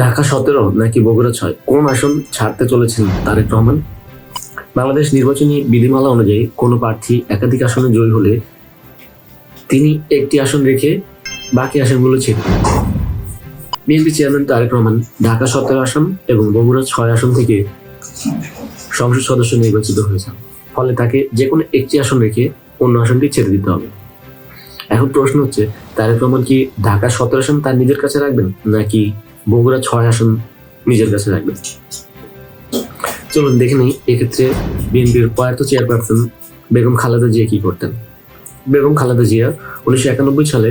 ঢাকা সতেরো নাকি বগুড়া ছয়? কোন আসন ছাড়তে চলেছেন তারেক রহমান? বাংলাদেশ নির্বাচনী বিধিমালা অনুযায়ী কোনো প্রার্থী একাধিক আসনে জয়ী হলে তিনি একটি আসন রেখে বাকি আসনগুলো ছেড়ে। বিএনপি চেয়ারম্যান তারেক রহমান ঢাকা সতেরো আসন এবং বগুড়া ছয় আসন থেকে সংসদ সদস্য নির্বাচিত হয়েছেন। ফলে তাকে যে কোনো একটি আসন রেখে অন্য আসনটি ছেড়ে দিতে হবে। এখন প্রশ্ন হচ্ছে, তারেক রহমান কি ঢাকা সতেরো আসন তার নিজের কাছে রাখবেন নাকি বগুড়া ছয় আসন নিজের কাছে রাখবেন চলুন দেখে নিই, এক্ষেত্রে বিএনপির প্রয়াত চেয়ারপারসন বেগম খালেদা জিয়া কি করতেন। বেগম খালেদা জিয়া উনিশশো একানব্বই সালে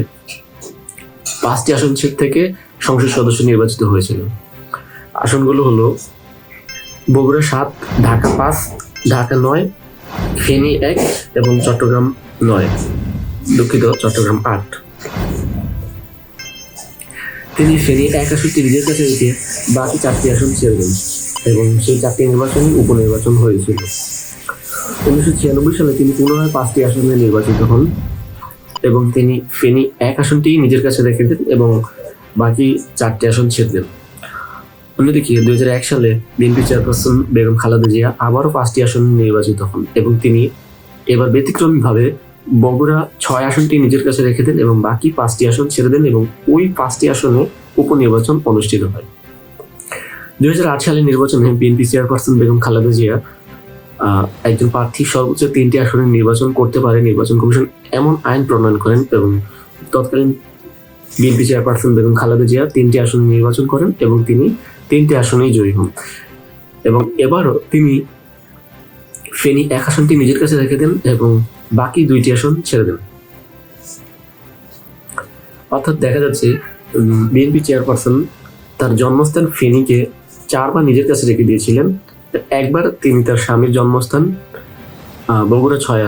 পাঁচটি আসন ছিট থেকে সংসদ সদস্য নির্বাচিত হয়েছিল আসনগুলো হলো বগুড়া সাত, ঢাকা পাঁচ, ঢাকা নয়, ফেনী এক এবং চট্টগ্রাম নয়। দুঃখিত, চট্টগ্রাম আট। তিনি ফেনী এক আসনটি নিজের কাছে রেখে বাকি চারটি আসন ছেড়ে দেন এবং সেই চারটি নির্বাচনে উপনির্বাচন হয়েছিল। উনিশশো ছিয়ানব্বই সালে তিনি পুনরায় পাঁচটি আসনে নির্বাচিত হন এবং তিনি ফেনী এক আসনটি নিজের কাছে রেখে দেন এবং বাকি চারটি আসন ছেড়ে দেন। অন্যদিকে দুই হাজার এক সালে বিএনপি চেয়ারপারসন বেগম খালেদা জিয়া আবারও পাঁচটি আসন নির্বাচিত হন এবং তিনি এবার ব্যতিক্রমীভাবে বগুড়া ছয় আসনটি নিজের কাছে রেখে দেন এবং বাকি পাঁচটি আসন ছেড়ে দেন এবং ওই পাঁচটি আসনে উপনির্বাচন অনুষ্ঠিত হয়। দুই হাজার আট সালের নির্বাচনে বিএনপি চেয়ারপারসন বেগম খালেদা জিয়া একজন প্রার্থী সর্বোচ্চ তিনটি আসনে নির্বাচন করতে পারে। নির্বাচন কমিশন এমন আইন প্রণয়ন করেন এবং তৎকালীন বিএনপি চেয়ারপারসন বেগম খালেদা জিয়া তিনটি আসনে নির্বাচন করেন এবং তিনি তিনটি আসনেই জয়ী হন। এবং এবারও তিনি ফেনী এক আসনটি নিজের কাছে রেখে দেন এবং বাকি দুইটি আসন ছেড়ে দেন। অর্থাৎ দেখা যাচ্ছে বিএনপি চেয়ারপারসন তার জন্মস্থান ফেনীকে চারবার নিজের কাছে রেখে দিয়েছিলেন। একবার তিনি তার স্বামীর জন্মস্থান বগুড়া ছয়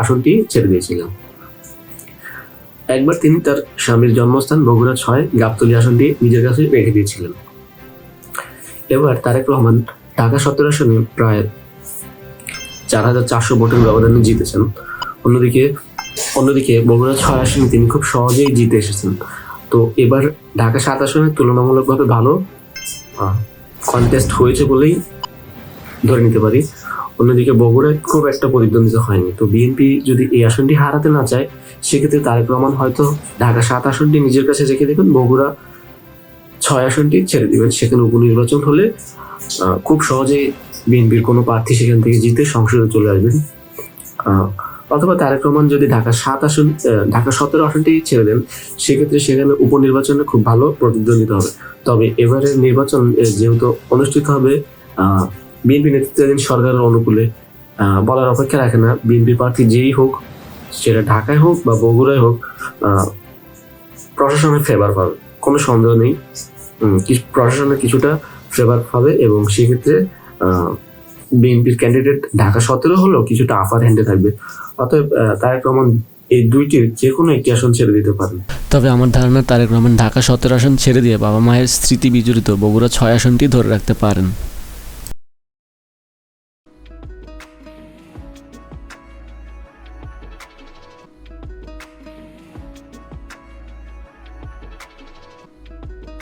আসনটি ছেড়ে দিয়েছিলেন। একবার তিনি তার স্বামীর জন্মস্থান বগুড়া ছয় গাবতলী আসনটি নিজের কাছে রেখে দিয়েছিলেন। এবার তারেক রহমান ঢাকা সত্তর আসনে প্রায় চার হাজার চারশো ভোটের ব্যবধানে জিতেছেন। অন্যদিকে অন্যদিকে বগুড়া ছয় আসনে তিনি খুব সহজেই জিতে এসেছেন। তো এবার ঢাকা সাত আসনে তুলনামূলকভাবে ভালো কন্টেস্ট হয়েছে বলেই ধরে নিতে পারি। অন্যদিকে বগুড়ায় খুব একটা প্রতিদ্বন্দ্বিতা হয়নি। তো বিএনপি যদি এই আসনটি হারাতে না চায়, সেক্ষেত্রে তারেক রহমান হয়তো ঢাকা সাত আসনটি নিজের কাছে রেখে দেবেন, বগুড়া ছয় আসনটি ছেড়ে দিবেন। সেখানে উপনির্বাচন হলে খুব সহজেই বিএনপির কোনো প্রার্থী সেখান থেকে জিতে সংসদে চলে আসবেন। অথবা তারেক রহমান যদি ঢাকা সাত আসন ঢাকা সতেরো আসনটি ছেড়ে দেন, সেক্ষেত্রে সেখানে উপনির্বাচনে খুব ভালো প্রতিদ্বন্দ্বিতা হবে। তবে এবারের নির্বাচন যেহেতু অনুষ্ঠিত হবে বিএনপি নেতৃত্বাধীন সরকারের অনুকূলে বলার অপেক্ষা রাখে না। বিএনপি প্রার্থী যেই হোক, সেটা ঢাকায় হোক বা বগুড়ায় হোক প্রশাসনের ফেভার পাবে। কোনো সন্দেহ নেই প্রশাসনের কিছুটা ফেভার পাবে এবং সেক্ষেত্রে বিএনপির ক্যান্ডিডেট ঢাকা সতেরো হলেও কিছুটা আফার হ্যান্ডে থাকবে। অতএব তারেক রহমান এই দুইটির যে কোনো একটি আসন ছেড়ে দিতে পারেন। তবে আমার ধারণা তারেক রহমান ঢাকা সতেরো আসন ছেড়ে দিয়ে বাবা মায়ের স্মৃতি বিজড়িত বগুড়া ছয় আসনটি ধরে রাখতে পারেন।